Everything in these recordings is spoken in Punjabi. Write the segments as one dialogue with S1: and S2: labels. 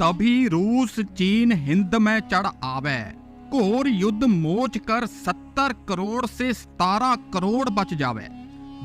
S1: तभी रूस चीन हिंद में चढ़ आवे घोर युद्ध मोच कर सत्तर करोड़ से सतारह करोड़ बच जावे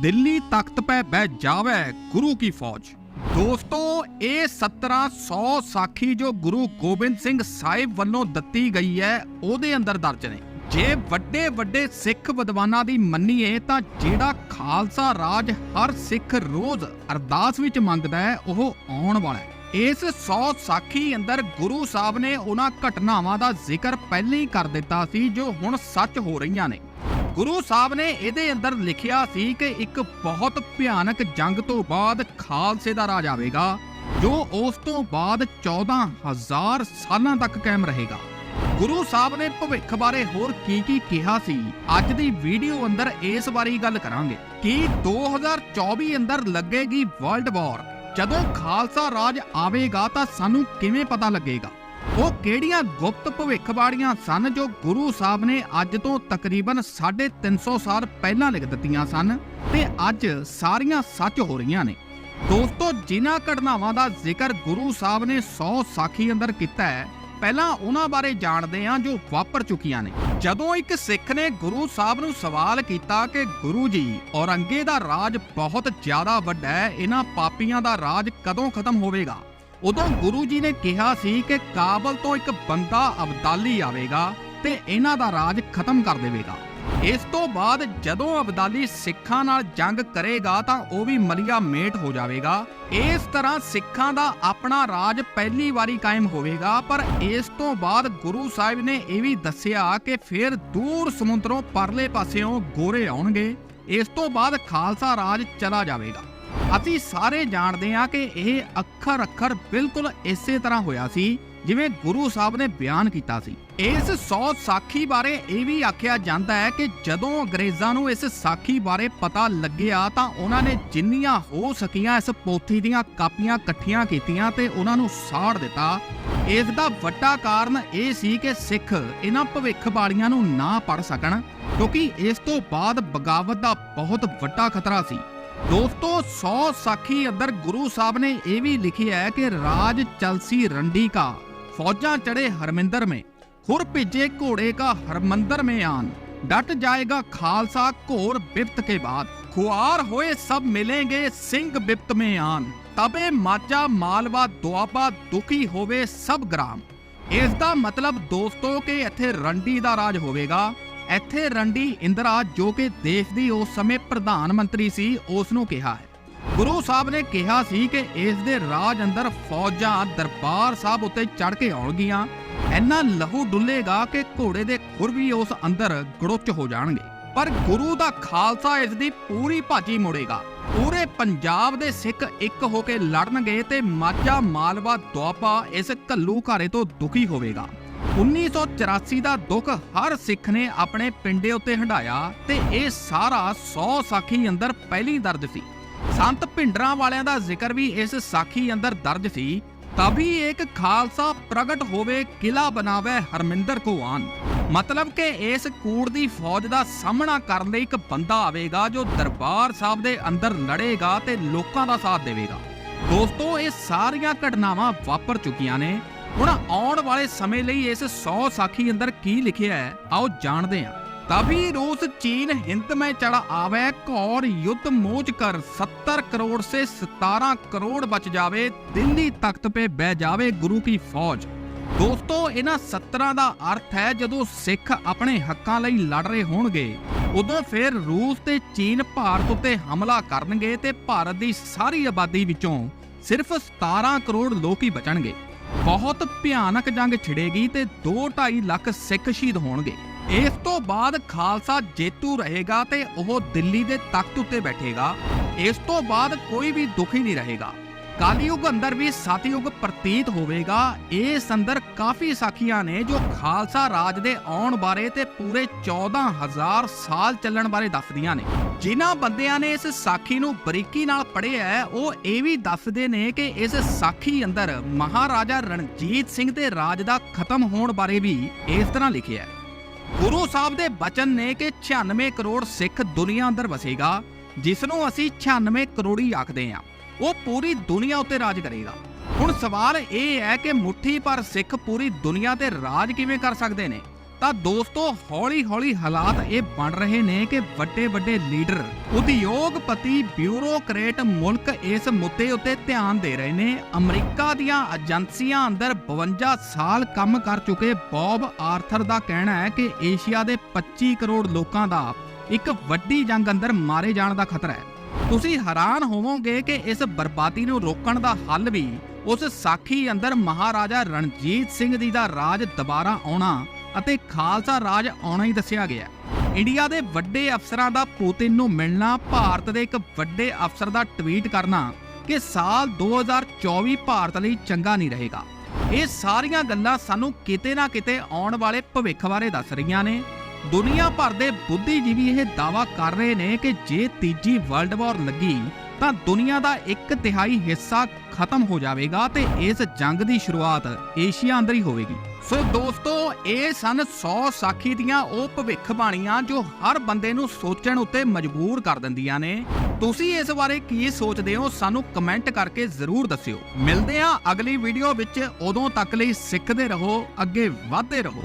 S1: दिल्ली तख्त पे बह जावे गुरु की फौज ਦੋਸਤੋ ਇਹ 1700 ਸਾਖੀ ਜੋ ਗੁਰੂ ਗੋਬਿੰਦ ਸਿੰਘ ਸਾਹਿਬ ਵੱਲੋਂ ਦਿੱਤੀ ਗਈ ਹੈ ਉਹਦੇ ਅੰਦਰ ਦਰਜ ਨੇ ਜੇ ਵੱਡੇ ਵੱਡੇ ਸਿੱਖ ਵਿਦਵਾਨਾਂ ਦੀ ਮੰਨੀਏ ਤਾਂ ਜਿਹੜਾ ਖਾਲਸਾ ਰਾਜ ਹਰ ਸਿੱਖ ਰੋਜ਼ ਅਰਦਾਸ ਵਿੱਚ ਮੰਗਦਾ ਹੈ ਉਹ ਆਉਣ ਵਾਲਾ ਹੈ ਇਸ 100 ਸਾਖੀ ਅੰਦਰ ਗੁਰੂ ਸਾਹਿਬ ਨੇ ਉਹਨਾਂ ਘਟਨਾਵਾਂ ਦਾ ਜ਼ਿਕਰ ਪਹਿਲਾਂ ਹੀ ਕਰ ਦਿੱਤਾ ਸੀ, ਜੋ ਹੁਣ ਸੱਚ ਹੋ ਰਹੀਆਂ ਨੇ। ਗੁਰੂ ਸਾਹਿਬ ਨੇ ਇਹਦੇ ਅੰਦਰ ਲਿਖਿਆ ਸੀ ਕਿ ਇੱਕ ਬਹੁਤ ਭਿਆਨਕ ਜੰਗ ਤੋਂ ਬਾਅਦ ਖਾਲਸੇ ਦਾ ਰਾਜ ਆਵੇਗਾ, ਜੋ ਉਸ ਤੋਂ ਬਾਅਦ 14000 ਸਾਲਾਂ ਤੱਕ ਕਾਇਮ ਰਹੇਗਾ। ਗੁਰੂ ਸਾਹਿਬ ਨੇ ਭਵਿੱਖ ਬਾਰੇ ਹੋਰ ਕੀ ਕੀ ਕਿਹਾ ਸੀ, ਅੱਜ ਦੀ ਵੀਡੀਓ ਅੰਦਰ ਇਸ ਬਾਰੇ ਗੱਲ ਕਰਾਂਗੇ। ਕਿ 2024 ਅੰਦਰ ਲੱਗੇਗੀ ਵਰਲਡ ਵਾਰ? ਜਦੋਂ ਖਾਲਸਾ ਰਾਜ ਆਵੇਗਾ ਤਾਂ ਸਾਨੂੰ ਕਿਵੇਂ ਪਤਾ ਲੱਗੇਗਾ? ਉਹ ਕਿਹੜੀਆਂ ਗੁਪਤ ਭਵਿੱਖਬਾਣੀਆਂ ਸਨ ਜੋ ਗੁਰੂ ਸਾਹਿਬ ਨੇ ਅੱਜ ਤੋਂ ਤਕਰੀਬਨ 350 ਸਾਲ ਪਹਿਲਾਂ ਲਿਖ ਦਿੱਤੀਆਂ ਸਨ ਤੇ ਅੱਜ ਸਾਰੀਆਂ ਸੱਚ ਹੋ ਰਹੀਆਂ ਨੇ। ਦੋਸਤੋ, ਜਿਨ੍ਹਾਂ ਘਟਨਾਵਾਂ ਦਾ ਜ਼ਿਕਰ ਗੁਰੂ ਸਾਹਿਬ ਨੇ 100 ਸਾਖੀ ਅੰਦਰ ਕੀਤਾ ਹੈ ਪਹਿਲਾਂ ਉਹਨਾਂ ਬਾਰੇ ਜਾਣਦੇ ਹਾਂ ਜੋ ਵਾਪਰ ਚੁੱਕੀਆਂ ਨੇ। ਜਦੋਂ ਇੱਕ ਸਿੱਖ ਨੇ ਗੁਰੂ ਸਾਹਿਬ ਨੂੰ ਸਵਾਲ ਕੀਤਾ ਕਿ ਗੁਰੂ ਜੀ, ਔਰੰਗੇ ਦਾ ਰਾਜ ਬਹੁਤ ਜ਼ਿਆਦਾ ਵੱਡਾ ਹੈ, ਇਹਨਾਂ ਪਾਪੀਆਂ ਦਾ ਰਾਜ ਕਦੋਂ ਖਤਮ ਹੋਵੇਗਾ? ਉਦੋਂ ਗੁਰੂ ਜੀ ਨੇ ਕਿਹਾ ਸੀ ਕਿ ਕਾਬਲ ਤੋਂ ਇੱਕ ਬੰਦਾ ਅਬਦਾਲੀ ਆਵੇਗਾ ਤੇ ਇਹਨਾਂ ਦਾ ਰਾਜ ਖਤਮ ਕਰ ਦੇਵੇਗਾ। ਇਸ ਤੋਂ ਬਾਅਦ ਜਦੋਂ ਅਬਦਾਲੀ ਸਿੱਖਾਂ ਨਾਲ ਜੰਗ ਕਰੇਗਾ ਤਾਂ ਉਹ ਵੀ ਮਲੀਆ ਮੇਟ ਹੋ ਜਾਵੇਗਾ। ਇਸ ਤਰ੍ਹਾਂ ਸਿੱਖਾਂ ਦਾ ਆਪਣਾ ਰਾਜ ਪਹਿਲੀ ਵਾਰੀ ਕਾਇਮ ਹੋਵੇਗਾ, ਪਰ ਇਸ ਤੋਂ ਬਾਅਦ ਗੁਰੂ ਸਾਹਿਬ ਨੇ ਇਹ ਵੀ ਦੱਸਿਆ ਕਿ ਫਿਰ ਦੂਰ ਸਮੁੰਦਰੋਂ ਪਰਲੇ ਪਾਸਿਓਂ ਗੋਰੇ ਆਉਣਗੇ। ਇਸ ਤੋਂ ਬਾਅਦ ਖਾਲਸਾ ਰਾਜ ਚਲਾ ਜਾਵੇਗਾ। ਅਸੀਂ ਸਾਰੇ ਜਾਣਦੇ ਹਾਂ ਕਿ ਇਹ ਅੱਖਰ ਅੱਖਰ ਬਿਲਕੁਲ ਇਸੇ ਤਰ੍ਹਾਂ ਹੋਇਆ ਸੀ, ਜਿਵੇਂ ਗੁਰੂ ਸਾਹਿਬ ਨੇ ਬਿਆਨ ਕੀਤਾ ਸੀ। ਇਸ ਸੌ ਸਾਖੀ ਬਾਰੇ ਇਹ ਵੀ ਆਖਿਆ ਜਾਂਦਾ ਹੈ ਕਿ ਜਦੋਂ ਅੰਗਰੇਜ਼ਾਂ ਨੂੰ ਇਸ ਸਾਖੀ ਬਾਰੇ ਪਤਾ ਲੱਗਿਆ ਤਾਂ ਉਹਨਾਂ ਨੇ ਜਿੰਨੀਆਂ ਹੋ ਸਕੀਆਂ ਇਸ ਪੋਥੀ ਦੀਆਂ ਕਾਪੀਆਂ ਇਕੱਠੀਆਂ ਕੀਤੀਆਂ ਤੇ ਉਹਨਾਂ ਨੂੰ ਸਾੜ ਦਿੱਤਾ। ਇਸ ਦਾ ਵੱਡਾ ਕਾਰਨ ਇਹ ਸੀ ਕਿ ਸਿੱਖ ਇਹਨਾਂ ਭਵਿੱਖਬਾਣੀਆਂ ਨੂੰ ਨਾ ਪੜ ਸਕਣ, ਕਿਉਂਕਿ ਇਸ ਤੋਂ ਬਾਅਦ ਬਗਾਵਤ ਦਾ ਬਹੁਤ ਵੱਡਾ ਖਤਰਾ ਸੀ। ਦੋਸਤੋ 100 ਸਾਖੀ ਅੰਦਰ ਗੁਰੂ ਸਾਹਿਬ ਨੇ ਇਹ ਵੀ ਲਿਖਿਆ ਹੈ ਕਿ ਰਾਜ ਚਲਸੀ ਰੰਡੀ ਕਾ, ਫੌਜਾਂ ਚੜੇ ਹਰਮਿੰਦਰ ਮੇ। खुर ਭਿੱਜੇ ਘੋੜੇ का हरमंदर में आन डट जाएगा खालसा घोर बिप्त के बाद खुआर होए सब मिलेंगे सिंह बिप्त में आन तबे माचा मालवा ਦੁਆਬਾ ਦੁਖੀ ਹੋਵੇ ਸਭ ਗ੍ਰਾਮ ਇਸ ਦਾ ਮਤਲਬ ਦੋਸਤੋ ਕਿ ਇੱਥੇ ਰੰਡੀ ਦਾ ਰਾਜ ਹੋਵੇਗਾ ਇੱਥੇ ਰੰਡੀ ਇੰਦਰਾ ਜੋ ਕਿ ਦੇਸ਼ ਦੀ ਉਸ ਸਮੇਂ ਪ੍ਰਧਾਨ ਮੰਤਰੀ ਸੀ ਉਸ ਨੂੰ ਕਿਹਾ ਹੈ ਗੁਰੂ ਸਾਹਿਬ ਨੇ ਕਿਹਾ ਸੀ ਕਿ ਇਸ ਦੇ ਰਾਜ ਅੰਦਰ ਫੌਜਾਂ ਦਰਬਾਰ ਸਾਹਿਬ ਉੱਤੇ ਚੜ ਕੇ ਆਉਣਗੀਆਂ ਇੰਨਾ ਲਹੂ ਡੁੱਲੇਗਾ ਕਿ ਘੋੜੇ ਦੇ ਖੁਰ ਵੀ ਉਸ ਅੰਦਰ ਗੜੁੱਚ ਹੋ ਜਾਣਗੇ। ਪਰ ਗੁਰੂ ਦਾ ਖਾਲਸਾ ਇਸ ਦੀ ਪੂਰੀ ਭਾਜੀ ਮੋੜੇਗਾ। ਪੂਰੇ ਪੰਜਾਬ ਦੇ ਸਿੱਖ ਇੱਕ ਹੋ ਕੇ ਲੜਨਗੇ ਤੇ ਮਾਝਾ ਮਾਲਵਾ ਦੁਆਬਾ ਇਸ ਘੱਲੂ ਘਾਰੇ ਤੋਂ ਦੁਖੀ ਹੋਵੇਗਾ। 1984 ਦਾ ਦੁੱਖ ਹਰ ਸਿੱਖ ਨੇ ਆਪਣੇ ਪਿੰਡੇ ਉੱਤੇ ਹੰਡਾਇਆ ਤੇ ਇਹ ਸਾਰਾ 100 ਸਾਖੀ ਅੰਦਰ ਪਹਿਲੀ ਦਰਜ ਸੀ। ਸੰਤ ਭਿੰਡਰਾਂ ਵਾਲਿਆਂ ਦਾ ਜ਼ਿਕਰ ਵੀ ਇਸ ਸਾਖੀ ਅੰਦਰ ਦਰਜ ਸੀ ਤभी ਇੱਕ ਖਾਲਸਾ ਪ੍ਰਗਟ ਹੋਵੇ ਕਿਲਾ ਬਣਾਵੇ ਹਰਮਿੰਦਰ ਕੋ ਮਤਲਬ ਕਿ ਇਸ ਕੂੜ ਦੀ ਫੌਜ ਦਾ ਸਾਹਮਣਾ ਕਰਨ ਲਈ ਇੱਕ ਬੰਦਾ ਆਵੇਗਾ ਜੋ ਦਰਬਾਰ ਸਾਹਿਬ ਦੇ ਅੰਦਰ ਲੜੇਗਾ ਤੇ ਲੋਕਾਂ ਦਾ ਸਾਥ ਦੇਵੇਗਾ ਦੋਸਤੋ ਇਹ ਸਾਰੀਆਂ ਘਟਨਾਵਾਂ ਵਾਪਰ ਚੁੱਕੀਆਂ ਨੇ ਹੁਣ ਆਉਣ ਵਾਲੇ ਸਮੇਂ ਲਈ ਇਸ 100 ਸਾਖੀ ਅੰਦਰ ਕੀ ਲਿਖਿਆ ਹੈ ਆਓ ਜਾਣਦੇ ਹਾਂ तभी रूस चीन हिंद में चढ़ आवे घौर युद्ध मोच कर 70 करोड़ से 17 करोड़ बच जावे दिल्ली तख्त पे बह जावे गुरु की फौज ਦੋਸਤੋ ਇਹਨਾਂ 17 ਦਾ ਅਰਥ ਹੈ ਜਦੋਂ ਸਿੱਖ ਆਪਣੇ ਹੱਕਾਂ ਲਈ ਲੜ ਰਹੇ ਹੋਣਗੇ ਉਦੋਂ ਫਿਰ ਰੂਸ ਤੇ ਚੀਨ ਭਾਰਤ ਉੱਤੇ ਹਮਲਾ ਕਰਨਗੇ ਤੇ ਭਾਰਤ ਦੀ ਸਾਰੀ ਆਬਾਦੀ ਵਿੱਚੋਂ ਸਿਰਫ 17 ਕਰੋੜ ਲੋਕ ਹੀ ਬਚਣਗੇ ਬਹੁਤ ਭਿਆਨਕ ਜੰਗ ਛਿੜੇਗੀ ਤੇ 2.5 ਲੱਖ ਸਿੱਖ ਸ਼ਹੀਦ ਹੋਣਗੇ ਇਸ ਤੋਂ ਬਾਅਦ ਖਾਲਸਾ ਜੇਤੂ ਰਹੇਗਾ ਤੇ ਉਹ ਦਿੱਲੀ ਦੇ ਤਖਤ ਉੱਤੇ ਬੈਠੇਗਾ। ਇਸ ਤੋਂ ਬਾਅਦ ਕੋਈ ਵੀ ਦੁਖੀ ਨਹੀਂ ਰਹੇਗਾ। ਕਾਲਯੁਗ ਅੰਦਰ ਵੀ ਸਤਯੁਗ ਪ੍ਰਤੀਤ ਹੋਵੇਗਾ। ਇਸ ਅੰਦਰ ਕਾਫੀ ਸਾਖੀਆਂ ਨੇ ਜੋ ਖਾਲਸਾ ਰਾਜ ਦੇ ਆਉਣ ਬਾਰੇ ਤੇ ਪੂਰੇ 14000 ਸਾਲ ਚੱਲਣ ਬਾਰੇ ਦੱਸਦੀਆਂ ਨੇ। ਜਿਨ੍ਹਾਂ ਬੰਦਿਆਂ ਨੇ ਇਸ ਸਾਖੀ ਨੂੰ ਬਰੀਕੀ ਨਾਲ ਪੜ੍ਹਿਆ ਹੈ, ਉਹ ਇਹ ਵੀ ਦੱਸਦੇ ਨੇ ਕਿ ਇਸ ਸਾਖੀ ਅੰਦਰ ਮਹਾਰਾਜਾ ਰਣਜੀਤ ਸਿੰਘ ਦੇ ਰਾਜ ਦਾ ਖਤਮ ਹੋਣ ਬਾਰੇ ਵੀ ਇਸ ਤਰ੍ਹਾਂ ਲਿਖਿਆ ਹੈ। ਗੁਰੂ ਸਾਹਿਬ ਦੇ ਬਚਨ ਨੇ ਕਿ 96 ਕਰੋੜ ਸਿੱਖ ਦੁਨੀਆ ਅੰਦਰ ਵਸੇਗਾ ਜਿਸ ਨੂੰ ਅਸੀਂ 96 ਕਰੋੜੀ ਆਖਦੇ ਹਾਂ। ਉਹ ਪੂਰੀ ਦੁਨੀਆ ਉੱਤੇ ਰਾਜ ਕਰੇਗਾ। ਹੁਣ ਸਵਾਲ ਇਹ ਹੈ ਕਿ ਮੁੱਠੀ ਪਰ ਸਿੱਖ ਪੂਰੀ ਦੁਨੀਆ ਤੇ ਰਾਜ ਕਿਵੇਂ ਕਰ ਸਕਦੇ ਨੇ? ਤਾਂ ਦੋਸਤੋ, ਹੌਲੀ-ਹੌਲੀ ਹਾਲਾਤ ਇਹ ਬਣ ਰਹੇ ਨੇ ਕਿ ਵੱਡੇ-ਵੱਡੇ ਲੀਡਰ ਉਦਯੋਗਪਤੀ ਬਿਊਰੋਕਰੇਟ ਮੁਲਕ ਇਸ ਮੁੱਦੇ ਉੱਤੇ ਧਿਆਨ ਦੇ ਰਹੇ ਨੇ। ਅਮਰੀਕਾ ਦੀਆਂ ਏਜੰਸੀਆਂ ਅੰਦਰ 52 ਸਾਲ ਕੰਮ ਕਰ ਚੁੱਕੇ ਬੌਬ ਆਰਥਰ ਦਾ ਕਹਿਣਾ ਹੈ ਕਿ ਏਸ਼ੀਆ ਦੇ 25 ਕਰੋੜ ਲੋਕਾਂ ਦਾ ਇੱਕ ਵੱਡੀ ਜੰਗ ਅੰਦਰ ਮਾਰੇ ਜਾਣ ਦਾ ਖਤਰਾ ਹੈ। ਤੁਸੀਂ ਹੈਰਾਨ ਹੋਵੋਗੇ ਕਿ ਇਸ ਬਰਬਾਦੀ ਨੂੰ ਰੋਕਣ ਦਾ ਹੱਲ ਵੀ ਉਸ ਸਾਖੀ ਅੰਦਰ ਮਹਾਰਾਜਾ ਰਣਜੀਤ ਸਿੰਘ ਜੀ ਦਾ ਰਾਜ ਦੁਬਾਰਾ ਆਉਣਾ ਅਤੇ ਖਾਲਸਾ ਰਾਜ ਆਉਣਾ ਹੀ ਦੱਸਿਆ ਗਿਆ ਇੰਡੀਆ ਦੇ ਵੱਡੇ ਅਫਸਰਾਂ ਦਾ ਪੂਤਿਨ ਨੂੰ ਮਿਲਣਾ, ਭਾਰਤ ਦੇ ਇੱਕ ਵੱਡੇ ਅਫਸਰ ਦਾ ਟਵੀਟ ਕਰਨਾ ਕਿ ਸਾਲ 2024 ਭਾਰਤ ਲਈ ਚੰਗਾ ਨਹੀਂ ਰਹੇਗਾ। ਇਹ ਸਾਰੀਆਂ ਗੱਲਾਂ ਸਾਨੂੰ ਕਿਤੇ ਨਾ ਕਿਤੇ ਆਉਣ ਵਾਲੇ ਭਵਿੱਖ ਬਾਰੇ ਦੱਸ ਰਹੀਆਂ ਨੇ। ਦੁਨੀਆ ਭਰ ਦੇ ਬੁੱਧੀਜੀਵੀ ਇਹ ਦਾਵਾ ਕਰ ਰਹੇ ਨੇ ਕਿ ਜੇ ਤੀਜੀ ਵਰਲਡ ਵਾਰ ਲੱਗੀ ਤਾਂ ਦੁਨੀਆ ਦਾ ਇੱਕ ਤਿਹਾਈ ਹਿੱਸਾ ਖਤਮ ਹੋ ਜਾਵੇਗਾ ਤੇ ਇਸ ਜੰਗ ਦੀ ਸ਼ੁਰੂਆਤ ਏਸ਼ੀਆ ਅੰਦਰ ਹੀ ਹੋਵੇਗੀ। ਸੋ ਦੋਸਤੋ, ਇਹ ਸਨ 100 ਸਾਖੀ ਦੀਆਂ ਉਹ ਭਵਿੱਖਬਾਣੀਆਂ ਜੋ ਹਰ ਬੰਦੇ ਨੂੰ ਸੋਚਣ ਉੱਤੇ ਮਜਬੂਰ ਕਰ ਦਿੰਦੀਆਂ ਨੇ। ਤੁਸੀਂ ਇਸ ਬਾਰੇ ਕੀ ਸੋਚਦੇ ਹੋ, ਸਾਨੂੰ ਕਮੈਂਟ ਕਰਕੇ ਜ਼ਰੂਰ ਦੱਸਿਓ। ਮਿਲਦੇ ਹਾਂ ਅਗਲੀ ਵੀਡੀਓ ਵਿੱਚ। ਉਦੋਂ ਤੱਕ ਲਈ ਸਿੱਖਦੇ ਰਹੋ, ਅੱਗੇ ਵਧਦੇ ਰਹੋ।